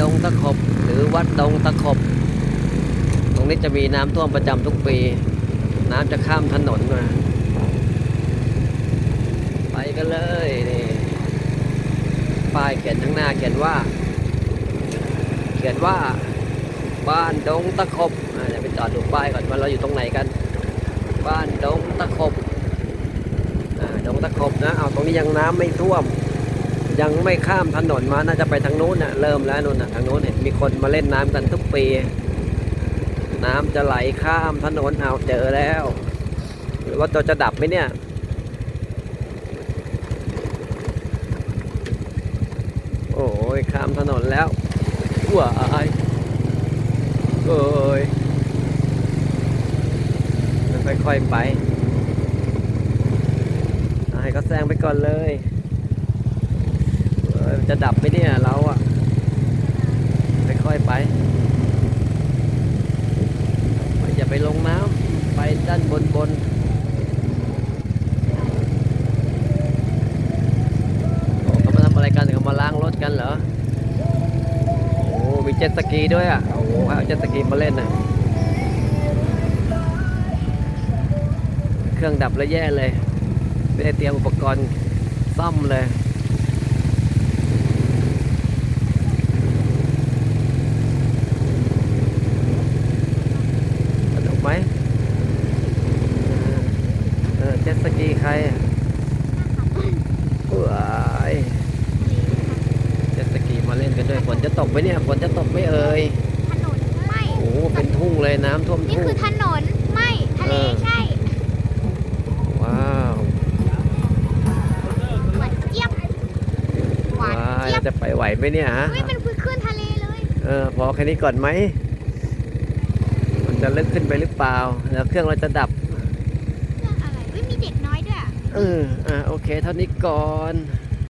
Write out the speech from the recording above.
ดงตะขบ หรือวัดดงตะขบ ตรงนี้จะมีน้ำท่วมประจำทุกปี น้ำจะข้ามถนนมา ไปกันเลยนี่ป้ายเขียนข้างหน้าเขียนว่า เขียนว่าบ้านดงตะขบเดี๋ยวไปจอดดูป้ายก่อนว่าเราอยู่ตรงไหนกัน บ้านดงตะขบดงตะขบนะเอาตรงนี้ยังน้ำไม่ท่วม ยังไม่ข้ามถนนมาน่าจะไปทางนู้นน่ะเริ่มแล้วนู่นน่ะทางนู้นเห็นมีคนมาเล่นน้ำกันทุกปี น้ำจะไหลข้ามถนนเอาเจอแล้วหรือว่าตัวจะดับไหมเนี่ยโอ้ยข้ามถนนแล้วว้ายโอ้ยค่อยๆไปให้เขาแซงไปก่อนเลย จะดับไหมเนี่ยเราอะค่อยๆไปอย่าไปลงน้ำไปด้านบนบนโอ้เขามาทำอะไรกันเขามาล้างรถกันเหรอโอ้มีเจ็ตสกีด้วยอะโอ้โหเอาเจ็ตสกีมาเล่นน่ะเครื่องดับแล้วแย่เลยไม่ได้เตรียมอุปกรณ์ซ่อมเลย สนุกไหม เออเออเจ็ตสกีใครอะว้ายเจ็ตสกีมาเล่นกันด้วยฝนจะตกไหมเนี่ยฝนจะตกไหมเอ่ยถนนไม่โอ้โหเป็นทุ่งเลยน้ำท่วมนี่ทุ่งคือถนนไม่ทะเลเออใช่ว้าวหวานเจี๊ยบหวานว้ายเจี๊ยเราบจะไปไหวไหมเนี่ยฮะเฮ้ยมันคือคลื่นทะเลเลยเออพอแค่นี้ก่อนไหมมันจะลึกขึ้นไปหรือเปล่า แล้วเครื่องเราจะดับ เอออ่าโอเค เท่านี้ก่อน